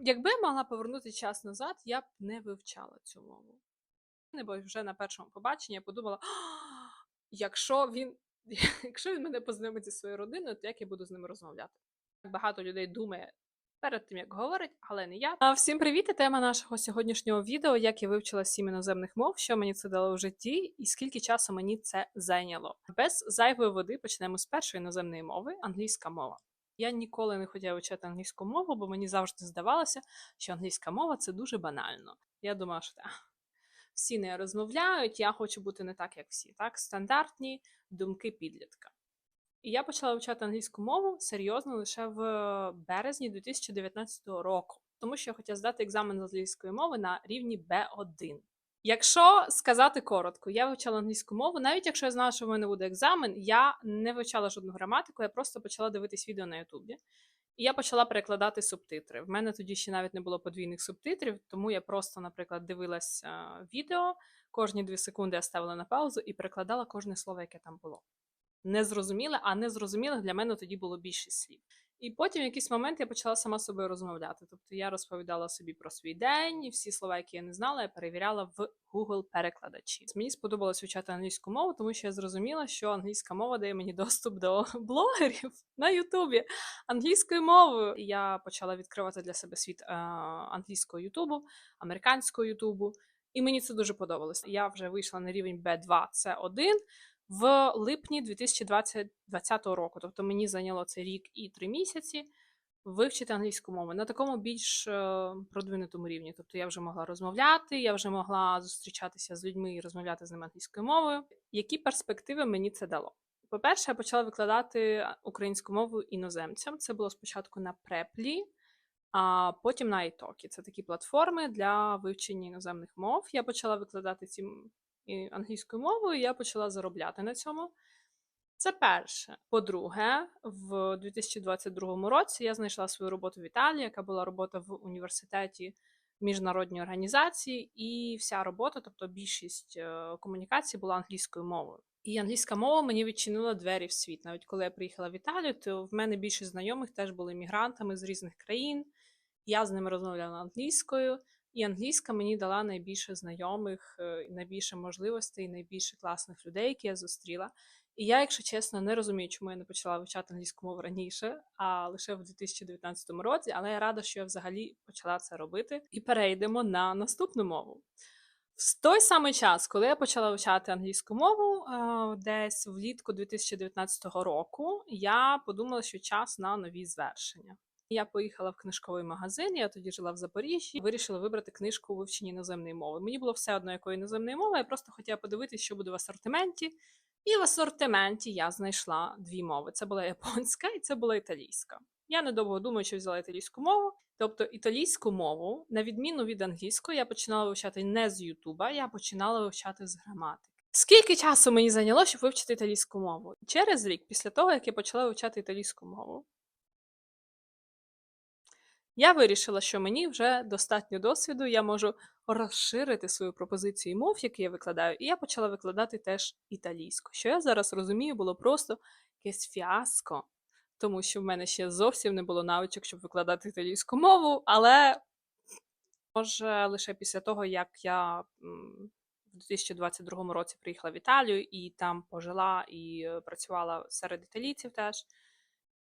Якби я могла повернути час назад, я б не вивчала цю мову. Бо вже на першому побаченні я подумала: якщо він, якщо він мене познайомить зі своєю родиною, то як я буду з ними розмовляти? Багато людей думає перед тим, як говорить, але не я. А всім привіт! І Тема нашого сьогоднішнього відео: як я вивчила сім іноземних мов, що мені це дало в житті, і скільки часу мені це зайняло. Без зайвої води почнемо з першої іноземної мови англійська мова. Я ніколи не хотіла вчити англійську мову, бо мені завжди здавалося, що англійська мова це дуже банально. Я думала, що та, всі не розмовляють, я хочу бути не так, як всі. Так, стандартні думки підлітка. І я почала вивчати англійську мову серйозно лише в березні 2019 року, тому що я хотіла здати екзамен з англійської мови на рівні B1. Якщо сказати коротко, я вивчала англійську мову, навіть якщо я знала, що в мене буде екзамен, я не вивчала жодну граматику, я просто почала дивитись відео на Ютубі. І я почала перекладати субтитри. В мене тоді ще навіть не було подвійних субтитрів, тому я просто, наприклад, дивилась а, відео, кожні дві секунди я ставила на паузу і перекладала кожне слово, яке там було. Незрозуміле, а незрозумілих для мене тоді було більше слів. І потім в якийсь момент я почала сама з собою розмовляти. Тобто я розповідала собі про свій день, і всі слова, які я не знала, я перевіряла в Google перекладачі. Мені сподобалось вивчати англійську мову, тому що я зрозуміла, що англійська мова дає мені доступ до блогерів на Ютубі англійською мовою. І Я почала відкривати для себе світ е, англійського Ютубу, американського Ютубу. І мені це дуже подобалось. Я вже вийшла на рівень B2, це 1 в липні 2020 року. Тобто мені зайняло це рік і три місяці вивчити англійську мову на такому більш е, продвинутому рівні. Тобто я вже могла розмовляти, я вже могла зустрічатися з людьми і розмовляти з ними англійською мовою. Які перспективи мені це дало? По-перше, я почала викладати українську мову іноземцям. Це було спочатку на преплі, а потім на iTalki. Це такі платформи для вивчення іноземних мов. Я почала викладати ці і англійською мовою, я почала заробляти на цьому. Це перше. По-друге, в 2022 році я знайшла свою роботу в Італії, яка була робота в університеті міжнародній організації, і вся робота, тобто більшість е, комунікацій, була англійською мовою. І англійська мова мені відчинила двері в світ. Навіть коли я приїхала в Італію, то в мене більшість знайомих теж були мігрантами з різних країн. Я з ними розмовляла англійською. І англійська мені дала найбільше знайомих, е, найбільше можливостей, найбільше класних людей, які я зустріла. І я, якщо чесно, не розумію, чому я не почала вивчати англійську мову раніше, а лише в 2019 році. Але я рада, що я взагалі почала це робити. І перейдемо на наступну мову. В той самий час, коли я почала вивчати англійську мову, е, десь влітку 2019 року, я подумала, що час на нові звершення. Я поїхала в книжковий магазин, я тоді жила в Запоріжжі, вирішила вибрати книжку у вивченні іноземної мови. Мені було все одно якої іноземної мови, я просто хотіла подивитися, що буде в асортименті. І в асортименті я знайшла дві мови: це була японська і це була італійська. Я недовго думаю, що взяла італійську мову. Тобто італійську мову, на відміну від англійської, я починала вивчати не з Ютуба, я починала вивчати з граматики. Скільки часу мені зайняло, щоб вивчити італійську мову? Через рік, після того, як я почала вивчати італійську мову, я вирішила, що мені вже достатньо досвіду, я можу розширити свою пропозицію мов, які я викладаю, і я почала викладати теж італійську. Що я зараз розумію, було просто якесь фіаско, тому що в мене ще зовсім не було навичок, щоб викладати італійську мову, але може лише після того, як я в 2022 році приїхала в Італію і там пожила і е, працювала серед італійців теж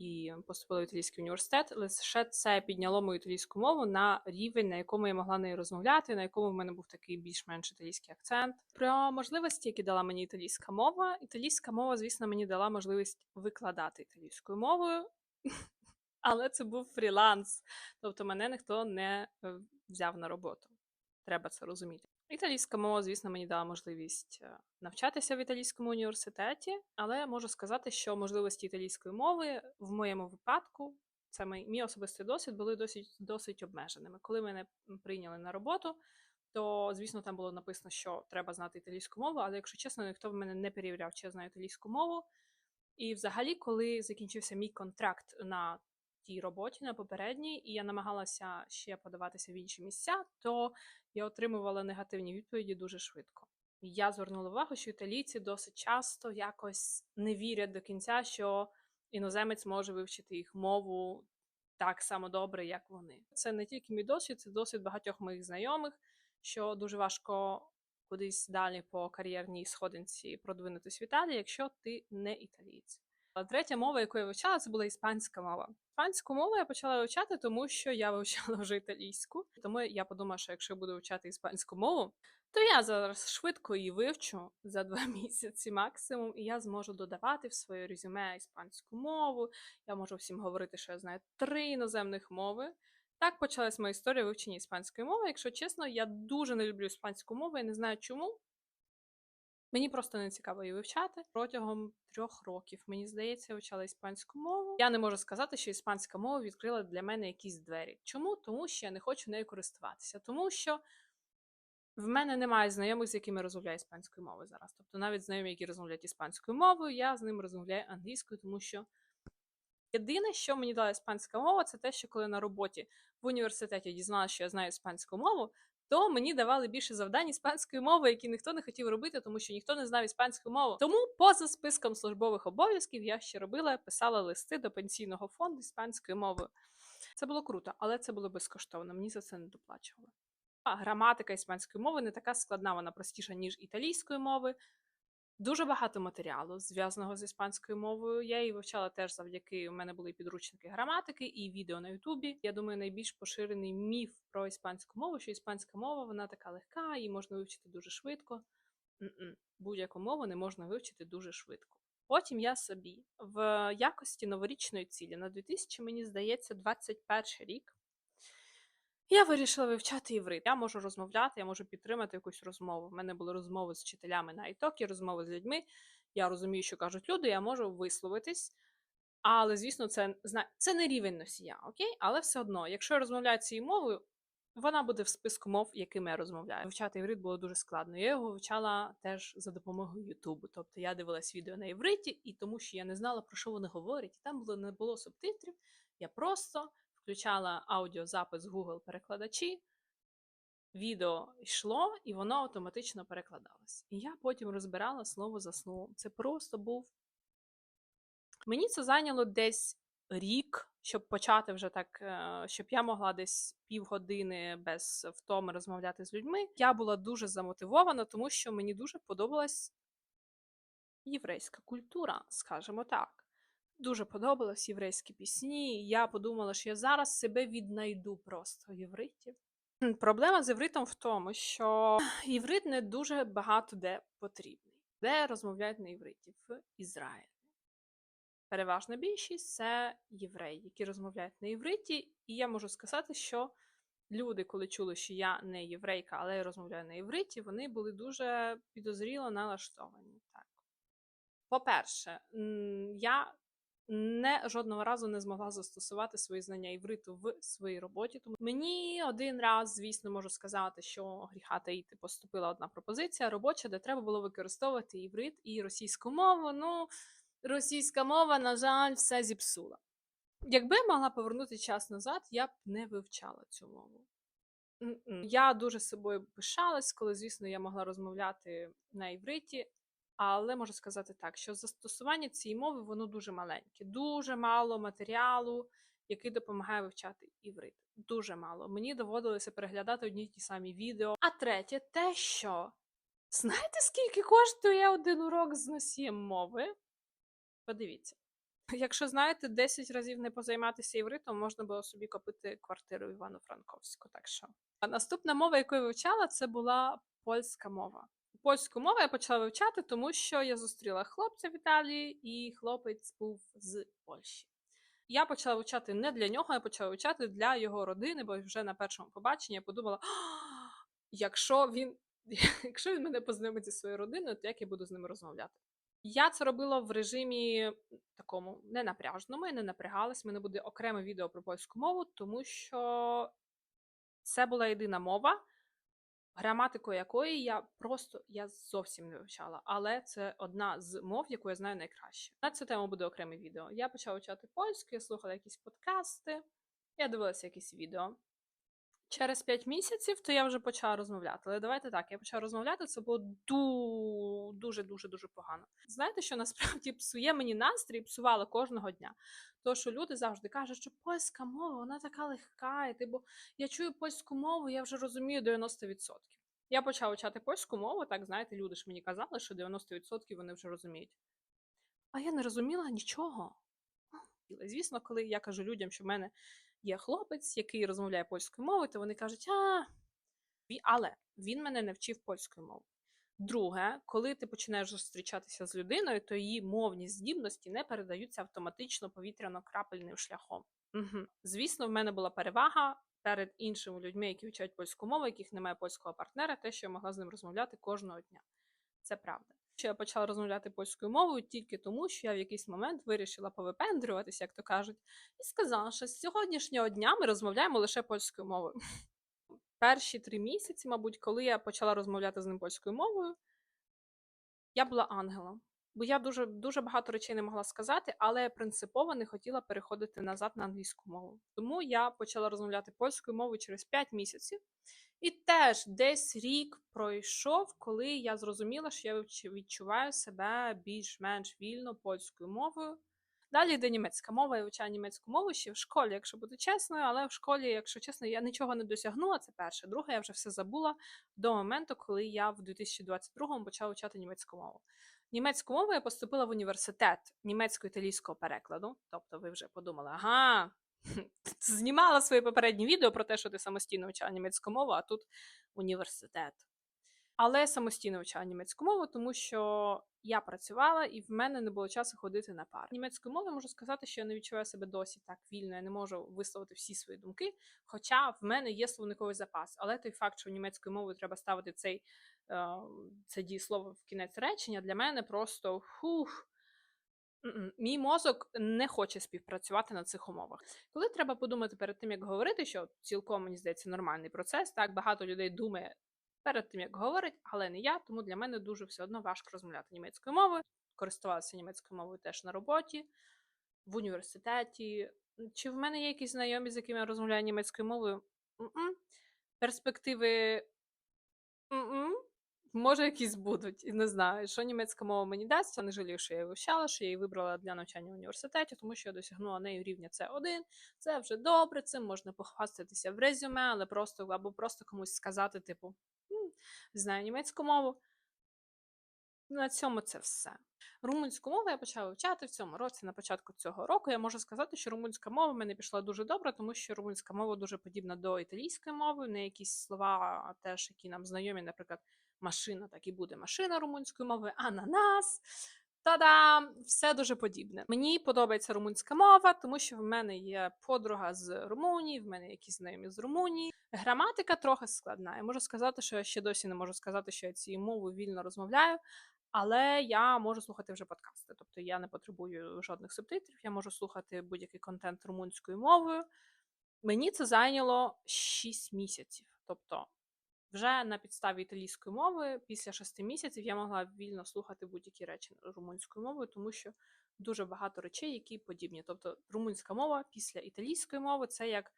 і поступила в італійський університет. Лише це підняло мою італійську мову на рівень, на якому я могла нею розмовляти, на якому в мене був такий більш-менш італійський акцент. Про можливості, які дала мені італійська мова. Італійська мова, звісно, мені дала можливість викладати італійською мовою. Але це був фріланс, тобто мене ніхто не е, взяв на роботу. Треба це розуміти. Італійська мова, звісно, мені дала можливість е, навчатися в італійському університеті, але можу сказати, що можливості італійської мови в моєму випадку, це мій, мій особистий досвід, були досить досить обмеженими. Коли мене прийняли на роботу, то звісно там було написано, що треба знати італійську мову, але якщо чесно, ніхто в мене не перевіряв, чи я знаю італійську мову. І, взагалі, коли закінчився мій контракт на тій роботі на попередній, і я намагалася ще подаватися в інші місця, то я отримувала негативні відповіді дуже швидко. Я звернула увагу, що італійці досить часто якось не вірять до кінця, що іноземець може вивчити їх мову так само добре, як вони. Це не тільки мій досвід, це досвід багатьох моїх знайомих, що дуже важко кудись далі по кар'єрній сходинці продвинутись в Італії, якщо ти не італієць. Третя мова, яку я вивчала, це була іспанська мова. Іспанську мову я почала вивчати, тому що я вивчала вже італійську. Тому я подумала, що якщо я буду вивчати іспанську мову, то я зараз швидко її вивчу за два місяці максимум, і я зможу додавати в своє резюме іспанську мову. Я можу всім говорити, що я знаю три іноземних мови. Так почалась моя історія вивчення іспанської мови. Якщо чесно, я дуже не люблю іспанську мову і не знаю чому. Мені просто не цікаво її вивчати. Протягом трьох років, мені здається, я вивчала іспанську мову. Я не можу сказати, що іспанська мова відкрила для мене якісь двері. Чому? Тому що я не хочу нею користуватися. Тому що в мене немає знайомих, з якими розмовляю іспанською мовою зараз. Тобто навіть знайомі, які розмовляють іспанською мовою, я з ними розмовляю англійською, тому що єдине, що мені дала іспанська мова, це те, що коли на роботі в університеті дізналася, що я знаю іспанську мову, то мені давали більше завдань іспанської мови, які ніхто не хотів робити, тому що ніхто не знав іспанську мову. Тому поза списком службових обов'язків я ще робила, писала листи до пенсійного фонду іспанською мовою. Це було круто, але це було безкоштовно. Мені за це не доплачували. А граматика іспанської мови не така складна, вона простіша, ніж італійської мови. Дуже багато матеріалу зв'язаного з іспанською мовою. Я її вивчала теж завдяки. У мене були підручники граматики і відео на Ютубі. Я думаю, найбільш поширений міф про іспанську мову, що іспанська мова вона така легка, її можна вивчити дуже швидко. Будь-яку мову не можна вивчити дуже швидко. Потім я собі в якості новорічної цілі на 2000, мені здається, 21 рік. Я вирішила вивчати іврит. Я можу розмовляти, я можу підтримати якусь розмову. У мене були розмови з вчителями на Айтокі, розмови з людьми. Я розумію, що кажуть люди, я можу висловитись. Але, звісно, це це не рівень носія, окей? Але все одно, якщо я розмовляю цією мовою, вона буде в списку мов, якими я розмовляю. Вивчати іврит було дуже складно. Я його вивчала теж за допомогою Ютубу. Тобто я дивилась відео на івриті, і тому що я не знала, про що вони говорять, і там було не було субтитрів. Я просто включала аудіозапис Google перекладачі, відео йшло, і воно автоматично перекладалось. І я потім розбирала слово за словом. Це просто був. Мені це зайняло десь рік, щоб почати вже так, е, щоб я могла десь півгодини без втоми розмовляти з людьми. Я була дуже замотивована, тому що мені дуже подобалась єврейська культура, скажімо так дуже подобались єврейські пісні. Я подумала, що я зараз себе віднайду просто євритів. Проблема з євритом в тому, що єврит не дуже багато де потрібний, де розмовляють на євриті в Ізраїлі. Переважна більшість це євреї, які розмовляють на євриті, і я можу сказати, що люди, коли чули, що я не єврейка, але я розмовляю на євриті, вони були дуже підозріло налаштовані. Так. По-перше, я не жодного разу не змогла застосувати свої знання івриту в своїй роботі. Тому мені один раз, звісно, можу сказати, що гріха таїти поступила одна пропозиція робоча, де треба було використовувати іврит і російську мову. Ну, російська мова, на жаль, все зіпсула. Якби могла повернути час назад, я б не вивчала цю мову. Я дуже собою пишалась, коли, звісно, я могла розмовляти на івриті. Але можу сказати так, що застосування цієї мови воно дуже маленьке, дуже мало матеріалу, який допомагає вивчати іврит. Дуже мало. Мені доводилося переглядати одні й ті самі відео. А третє, те, що знаєте, скільки коштує один урок з носієм мови? Подивіться. Якщо знаєте, 10 разів не позайматися івритом, можна було собі купити квартиру в Івано-Франковську. Так що. Наступна мова, яку я вивчала, це була польська мова. Польську мову я почала вивчати, тому що я зустріла хлопця в Італії, і хлопець був з Польщі. Я почала вивчати не для нього, я почала вивчати для його родини, бо вже на першому побаченні я подумала: якщо він якщо він мене познайомить зі своєю родиною, то як я буду з ними розмовляти? Я це робила в режимі такому ненапряжному, я не напрягалась. У мене буде окреме відео про польську мову, тому що це була єдина мова граматику якої я просто я зовсім не вивчала, але це одна з мов, яку я знаю найкраще. На цю тему буде окреме відео. Я почала вчати польську, я слухала якісь подкасти, я дивилася якісь відео. Через 5 місяців то я вже почала розмовляти. Але давайте так, я почала розмовляти, це було дуже дуже погано. Знаєте, що насправді псує мені настрій, псувало кожного дня. То, що люди завжди кажуть, що польська мова вона така легка, і ти, я чую польську мову, я вже розумію 90%. Я почала вчати польську мову, так знаєте, люди ж мені казали, що 90% вони вже розуміють. А я не розуміла нічого. Звісно, коли я кажу людям, що в мене є хлопець, який розмовляє польською мовою, то вони кажуть, а але він мене не вчив польської мови. Друге, коли ти починаєш зустрічатися з людиною, то її мовні здібності не передаються автоматично повітряно-крапельним шляхом. Угу. Звісно, в мене була перевага перед іншими людьми, які вчать польську мову, яких немає польського партнера, те, що я могла з ним розмовляти кожного дня. Це правда. Що я почала розмовляти польською мовою тільки тому, що я в якийсь момент вирішила повипендрюватися, як то кажуть, і сказала, що з сьогоднішнього дня ми розмовляємо лише польською мовою. Перші три місяці, мабуть, коли я почала розмовляти з ним польською мовою, я була ангелом. Бо я дуже, дуже багато речей не могла сказати, але принципово не хотіла переходити назад на англійську мову. Тому я почала розмовляти польською мовою через 5 місяців. І теж десь рік пройшов, коли я зрозуміла, що я відчуваю себе більш-менш вільно польською мовою. Далі йде німецька мова, я вивчаю німецьку мову ще в школі, якщо бути чесною, але в школі, якщо чесно, я нічого не досягнула. Це перше. Друге, я вже все забула до моменту, коли я в 2022-му почала вивчати німецьку мову. Німецьку мову я поступила в університет німецько-італійського перекладу. Тобто, ви вже подумали, ага, знімала своє попереднє відео про те, що ти самостійно вивчала німецьку мову, а тут університет. Але самостійно вивчала німецьку мову, тому що я працювала і в мене не було часу ходити на пар. Німецькою мовою можу сказати, що я не відчуваю себе досі так вільно, я не можу висловити всі свої думки. Хоча в мене є словниковий запас. Але той факт, що німецькою мовою треба ставити цей, це дієслово в кінець речення, для мене просто. М-м. Мій мозок не хоче співпрацювати на цих умовах. Коли треба подумати перед тим, як говорити, що цілком мені здається нормальний процес, так багато людей думає перед тим, як говорить, але не я, тому для мене дуже все одно важко розмовляти німецькою мовою. Користувалася німецькою мовою теж на роботі, в університеті. Чи в мене є якісь знайомі, з якими я розмовляю німецькою мовою? М-м. Перспективи м-м. Може, якісь будуть, і не знаю, що німецька мова мені дасть. Я не жалію, що я її вивчала, що я її вибрала для навчання в університеті, тому що я досягнула нею рівня С1. Це вже добре, цим можна похвастатися в резюме, але просто або просто комусь сказати, типу, знаю німецьку мову. На цьому це все. Румунську мову я почала вивчати в цьому році, на початку цього року. Я можу сказати, що румунська мова мене пішла дуже добре, тому що румунська мова дуже подібна до італійської мови. В неї якісь слова, теж які нам знайомі, наприклад, машина, так і буде машина румунською мовою, ананас. Та-дам! Все дуже подібне. Мені подобається румунська мова, тому що в мене є подруга з Румунії, в мене якісь знайомі з Румунії. Граматика трохи складна. Я можу сказати, що я ще досі не можу сказати, що я цією мовою вільно розмовляю, але я можу слухати вже подкасти. Тобто я не потребую жодних субтитрів, я можу слухати будь-який контент румунською мовою. Мені це зайняло 6 місяців. Тобто, вже на підставі італійської мови після 6 місяців я могла вільно слухати будь-які речі румунською мовою, тому що дуже багато речей, які подібні. Тобто, румунська мова після італійської мови це як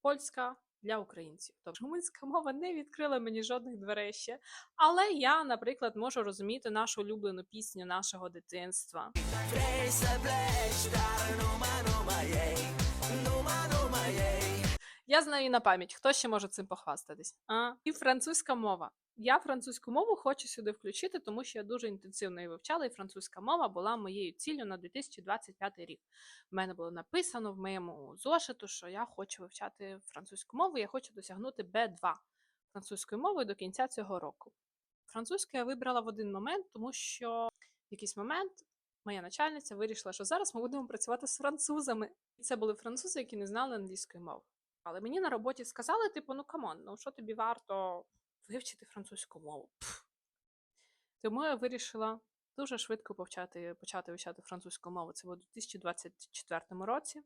польська для українців. Тобто румунська мова не відкрила мені жодних дверей ще. Але я, наприклад, можу розуміти нашу улюблену пісню нашого дитинства. Vrei să Я знаю на пам'ять. Хто ще може цим похвастатись? А? І французька мова. Я французьку мову хочу сюди включити, тому що я дуже інтенсивно її вивчала, і французька мова була моєю ціллю на 2025 рік. У мене було написано в моєму зошиту, що я хочу вивчати французьку мову, я хочу досягнути Б2 французької мови до кінця цього року. Французьку я вибрала в один момент, тому що в якийсь момент моя начальниця вирішила, що зараз ми будемо працювати з французами. І це були французи, які не знали англійської мови. Але мені на роботі сказали, типу, ну камон, ну що тобі варто вивчити французьку мову? Пф. Тому я вирішила дуже швидко повчати, почати вивчати французьку мову. Це було у 2024 році.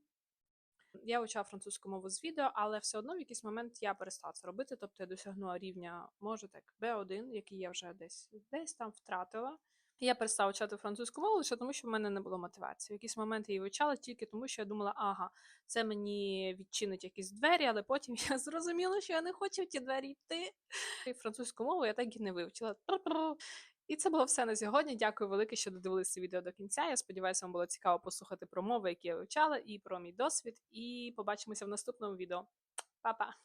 Я вивчала французьку мову з відео, але все одно в якийсь момент я перестала це робити. Тобто я досягнула рівня, може так, B1, який я вже десь, десь там втратила. Я перестала вчати французьку мову лише тому, що в мене не було мотивації. В якісь моменти я її вивчала тільки тому, що я думала, ага, це мені відчинить якісь двері, але потім я зрозуміла, що я не хочу в ті двері йти. І французьку мову я так і не вивчила. І це було все на сьогодні. Дякую велике, що додивилися відео до кінця. Я сподіваюся, вам було цікаво послухати про мови, які я вивчала, і про мій досвід. І побачимося в наступному відео. Па-па!